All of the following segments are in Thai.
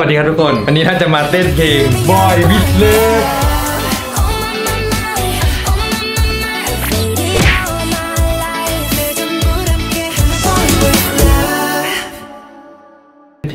สวัสดีครับทุกคน วันนี้ท่านจะมาเต้นเพลง Boy with Love เป็นเพ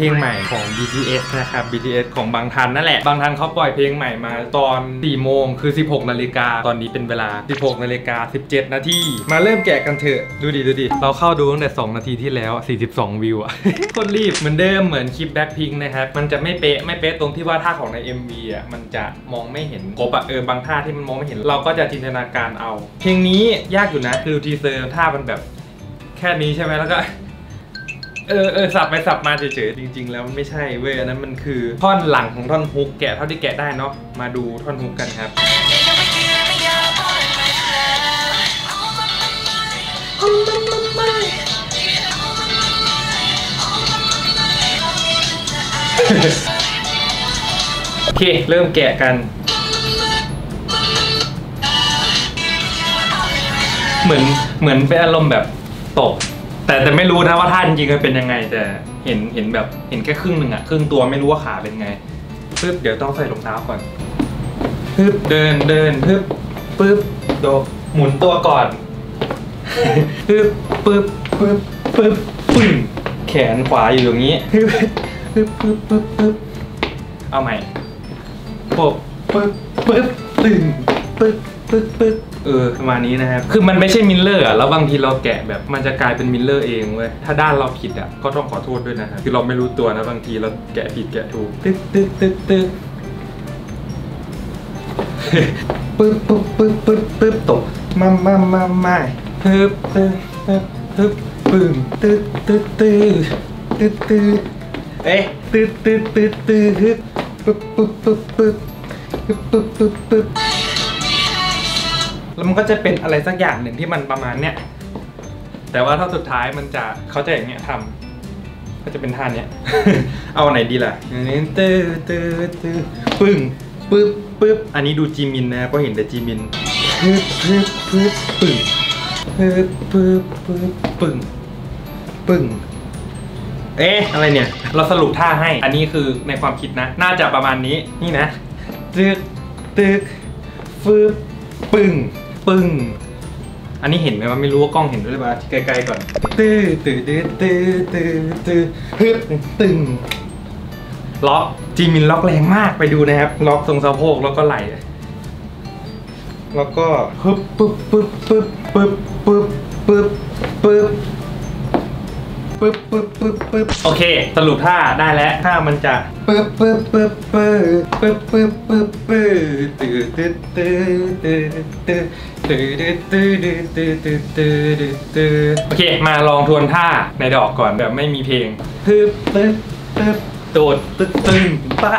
ลงใหม่ของ BTS นะครับ BTS ของบางทันนั่นแหละ บางทันเขาปล่อยเพลงใหม่มาตอน 4 โมงคือ 16 นาฬิกา ตอนนี้เป็นเวลา 16 นาฬิกา 17 นาที มาเริ่มแกะกันเถอะ ดูดิ ดูดิ เราเข้าดูตั้งแต่ 2 นาทีที่แล้ว 42 วิวอะคนรีบเหมือนเดิมเหมือนคลิปแบ็คพิงนะครับ มันจะไม่เป๊ะ ไม่เป๊ะตรงที่ว่าท่าของใน MV อะมันจะมองไม่เห็นครบอะเออบางท่าที่มันมองไม่เห็น เราก็จะจินตนาการเอา เพลงนี้ยากอยู่นะ คือทีเซอร์ท่ามันแบบแค่นี้ใช่ไหมแล้วก็ เออเออสับไปสับมาเฉยๆจริง ๆ แล้วมันไม่ใช่เว้ยอันนั้นมันคือท่อนหลังของท่อนฮุกแกะเท่าที่แกะได้เนาะมาดูท่อนฮุกกันครับโอเค เริ่มแกะกัน เหมือนเหมือนเป็นอารมณ์แบบตก แต่แต่ไม่รู้นะว่าท่าจริงๆมันเป็นยังไง แต่เห็นเห็นแบบเห็นแค่ครึ่งหนึ่งอะครึ่งตัวไม่รู้ว่าขาเป็นไงปึ๊บเดี๋ยวต้องใส่รองเท้าก่อนปึ๊บเดินเดินปึ๊บปึ๊บโดดหมุนตัวก่อนปึ๊บปึ๊บปึ๊บปึ๊บปึ้งแขนขวาอยู่อย่างนี้ปึ๊บปึ๊บปึ๊บปึ๊บเอาใหม่ปบปึ๊บปึ๊บตึง ปึ๊กปึ๊กปึ๊กเออประมาณนี้นะครับ คือมันไม่ใช่มิลเลอร์อะแล้วบางทีเราแกะแบบมันจะกลายเป็นมิลเลอร์เองเว้ย ถ้าด้านเราผิดอะก็ต้องขอโทษด้วยนะครับ คือเราไม่รู้ตัวนะบางทีเราแกะผิดแกะถูก ตึ๊กตึ๊กตึ๊กตึ๊กปึ๊บปึ๊บปึ๊บปึ๊บปึ๊บตกมามามามาปึ๊บปึ๊บปึ๊บปึ๊บปึ้งตึ๊บตึ๊บตึ๊บตึ๊บตึ๊ดเอ๊ะตึ๊บตึ๊บตึ๊ดตึ๊ดปึ๊บปึ๊บปึ๊บปึ๊บปึ๊บปึ๊บปึ๊บ แล้วมันก็จะเป็นอะไรสักอย่างหนึ่งที่มันประมาณเนี้ยแต่ว่าถ้าสุดท้ายมันจะเขาจะอย่างเงี้ยทำก็จะเป็นท่าเนี้ย เอาไหนดีล่ะนนี้ตื้อตื้อตื้อปึ้งปึ๊บปึ๊บอันนี้ดูจีมินนะก็เห็นแต่จีมินปึ๊บปึ๊บปึ๊บปึ้งปึ๊บปึ๊บปึ๊บปึ้งปึ้งเอ๊ะอะไรเนี่ย เราสรุปท่าให้ อันนี้คือในความคิดนะ น่าจะประมาณนี้ นี่นะ ตึก ตึกฟืบปึ้ง ปึ้ง อันนี้เห็นไหมว่าไม่รู้ว่ากล้องเห็นด้วยหรือเปล่าไกลๆก่อน ตื้อตื้อตื้อตื้อตื้อตื้อฮึบตึงล็อกจีมินล็อกแรงมากไปดูนะครับ ล็อกตรงสะโพกแล้วก็ไหล่แล้วก็ฮึบปึ๊บปึ๊บปึ๊บปึ๊บปึ๊บปึ๊บปึ๊บ ปึ๊บปึ๊บปึ๊บปึ๊บโอเค สรุปท่าได้แล้วท่ามันจะปึ๊บปึ๊บปึ๊บปึ๊บปึ๊บปึ๊บปึ๊บปึ๊บตื้อตื้อตื้อตื้อตื้อตื้อตื้อตื้อตื้อตื้อตื้อตื้อตื้อโอเค มาลองทวนท่าในดอกก่อนแบบไม่มีเพลงปึ๊บปึ๊บปึ๊บโดดตึ๊ดตึงปะ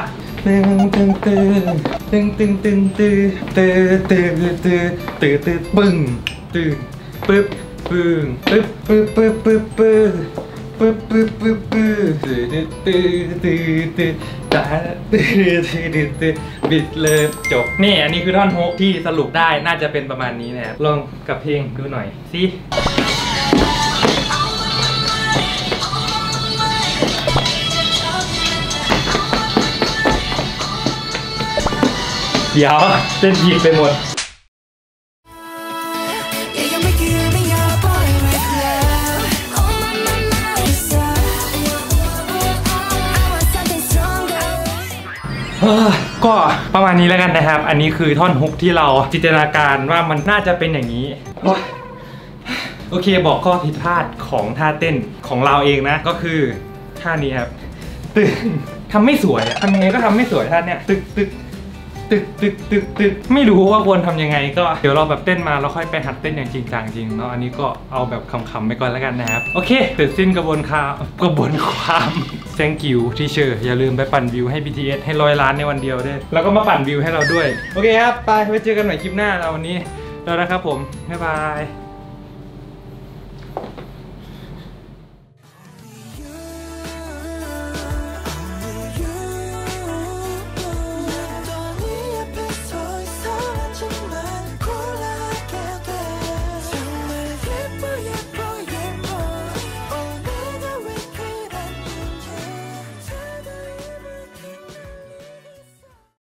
ตึงตึงตึงตึงตึงตึงตึงตึงตึงตึงตึงตึงปึ้งตึงปึ๊บปึ้งปึ๊บปึ๊บปึ๊บปึ๊บปึ๊บ ปึ๊บปึ๊บปึ๊บปึ๊บตึงตึงตึงตึงตาตึงตึงตึงตึงบิดเลยจบ นี่อันนี้คือท่อนฮุกที่สรุปได้น่าจะเป็นประมาณนี้นะครับลองกับเพลงดูหน่อยสิเดี๋ยวเต้นผิดไปหมด ก็ประมาณนี้แล้วกันนะครับ อันนี้คือท่อนฮุกที่เราจินตนาการว่ามันน่าจะเป็นอย่างนี้โอเคบอกข้อผิดพลาดของท่าเต้นของเราเองนะ ก็คือท่านี้ครับ ตึกทำไม่สวยทำยังไงก็ทำไม่สวยท่านเนี้ยตึกตึกตึกตึกตึกตึกไม่รู้ว่าควรทำยังไง ก็เดี๋ยวเราแบบเต้นมาแล้วค่อยไปหัดเต้นอย่างจริงจังจริงเนาะอันนี้ก็เอาแบบขำๆไปก่อนแล้วกันนะครับ โอเคเสร็จสิ้นกระบวนการกระบวนความ thank you ที่เชอร์อย่าลืมไปปั่นวิวให้ BTS ให้ร้อยล้านในวันเดียวด้วย แล้วก็มาปั่นวิวให้เราด้วย โอเคครับ ไปไว้เจอกันใหม่คลิปหน้าเราวันนี้แล้วนะครับผม บ๊ายบาย